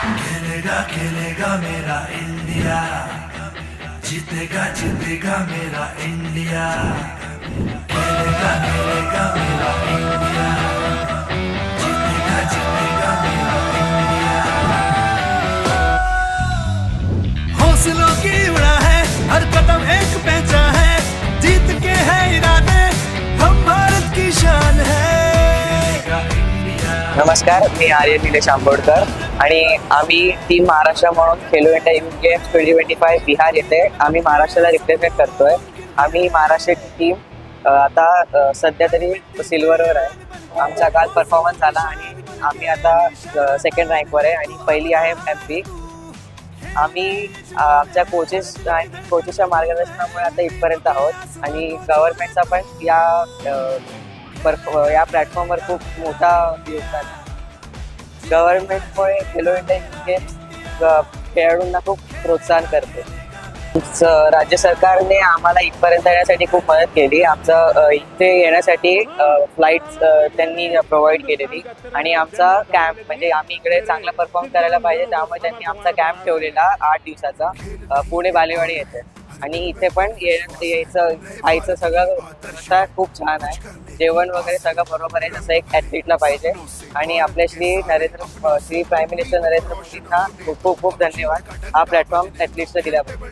खेलेगा खेलेगा मेरा इंडिया। जीतेगा जीतेगा मेरा इंडिया। खेलेगा खेलेगा मेरा इंडिया। जीतेगा जीतेगा मेरा इंडिया। हौसलों की उड़ा है, हर कदम एक पैंचा है। जीत के है इरादे, हम भारत की शान है। नमस्कार, मी आर्यन निलेश आंबोडकर। आणि आम्ही टीम महाराष्ट्र म्हणून Khelo India youth games twenty twenty five Bihar येथे आम्ही महाराष्ट्राला रिप्रेझेंट करतोय. आम्ही महाराष्ट्राची टीम आता सध्या तरी सिल्वरवर आहे. आमचा काल परफॉर्मन्स झाला आणि आम्ही आता सेकंड रँकवर आहे आणि पहिली आहे एम पी आम्ही आमच्या कोचेस आणि कोचेसच्या मार्गदर्शनामुळे आता इथपर्यंत आहोत. आणि गव्हर्नमेंटचा पण या परफ या प्लॅटफॉर्मवर खूप मोठा योगदान आहे गव्हर्नमेंटमुळे खेलो इंडिया गेम्स खेळाडूंना खूप प्रोत्साहन करते. स- राज्य सरकारने आम्हाला इथपर्यंत येण्यासाठी खूप मदत केली. आमचं इथे येण्यासाठी फ्लाईट त्यांनी प्रोव्हाइड केलेली. आणि आमचा कॅम्प म्हणजे आम्ही इकडे चांगला परफॉर्म करायला पाहिजे त्यामुळे त्यांनी आमचा कॅम्प ठेवलेला आठ दिवसाचा. पुणे बालेवाडी येथे. आणि इथे पण यायचं खायचं सगळं खूप छान आहे. जेवण वगैरे सगळं बरोबर आहे जसं एक ॲथलीटला पाहिजे. आणि आपल्या श्री नरेंद्र श्री प्राईम मिनिस्टर नरेंद्र मोदींना खूप खूप खूप धन्यवाद. हा प्लॅटफॉर्म ॲथलीट्सला पाहिजे